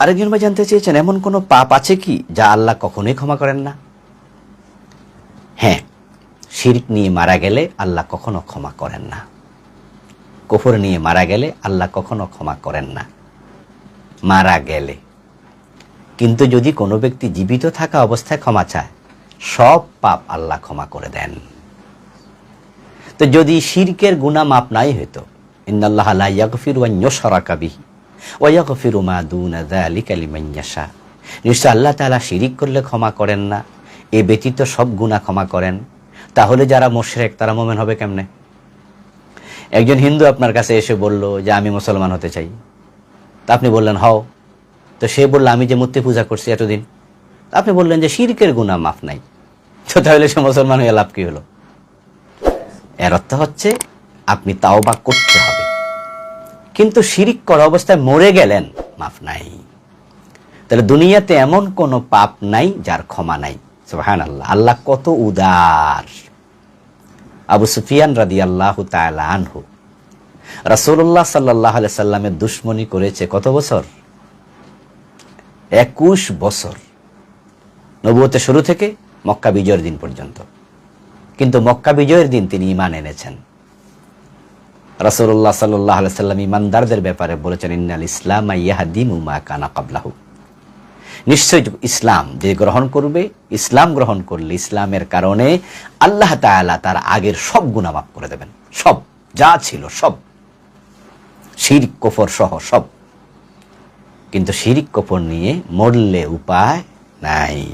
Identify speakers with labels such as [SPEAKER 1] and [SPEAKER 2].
[SPEAKER 1] আরেকজন ভাই জানতে চেয়েছেন, এমন কোনো পাপ আছে কি যা আল্লাহ কখনোই ক্ষমা করেন না? হ্যাঁ শিরক নিয়ে মারা গেলে আল্লাহ কখনো ক্ষমা করেন না। কুফর নিয়ে মারা গেলে আল্লাহ কখনো ক্ষমা করেন না। মারা গেলে। কিন্তু যদি কোনো ব্যক্তি জীবিত থাকা অবস্থায় ক্ষমা চায়, সব পাপ আল্লাহ ক্ষমা করে দেন। তো যদি শিরকের গুণা মাপ নাই হইতো, ইন্নাল্লাহ লা ইয়াগফিরু আন ইউশরাকা বিহি ওয়া ইয়াগফিরু মা দুনা যালিকা লিমান নিশ্চয় আল্লাহ তাআলা শিরিক করলে ক্ষমা করেন না, এ ব্যতীত সব গুনাহ ক্ষমা করেন। তাহলে যারা মুশরিক, তারা মুমিন হবে কেমনে? একজন হিন্দু আপনার কাছে এসে বলল যে, আমি মুসলমান হতে চাই। তা আপনি বললেন, হও। তো সে বলল, আমি যে মূর্তি পূজা করছি এতদিন। আপনি বললেন যে, শিরকের গুনাহ মাফ নাই। তো তাহলে সে মুসলমান হয়ে লাভ কি হলো? এর অর্থ হচ্ছে, আপনি তাওবা করতে হবে। কিন্তু শিরিক করা অবস্থায় মরে গেলেন, মাফ নাই। তাহলে দুনিয়াতে এমন কোনো পাপ নাই যার ক্ষমা নাই। সুবহান আল্লাহ আল্লাহ কত উদার। আবু সুফিয়ান রাদি আল্লাহ আনহু রাসুল্লাহ সাল্লাহ সাল্লামের দুশ্মনী করেছে কত বছর? একুশ বছর। নবুয়তে শুরু থেকে মক্কা বিজয়ের দিন পর্যন্ত। কিন্তু মক্কা বিজয়ের দিন তিনি ইমান এনেছেন। রাসুল্লাহ সাল্লাহ সাল্লাম ইমানদারদের ব্যাপারে বলেছেন, ইন্নাল ইসলাম ইয়াহাদিম কানা কাবলাহু নিশ্চয় ইসলাম যে গ্রহণ করবে, ইসলাম গ্রহণ করলে ইসলামের কারণে আল্লাহ তাআলা তার আগের সব গুণা মাফ করে দেবেন। সব, যা ছিল সব। শিরিক, কফর সহ সব। কিন্তু শিরিক, কফর নিয়ে মরলে উপায় নাই।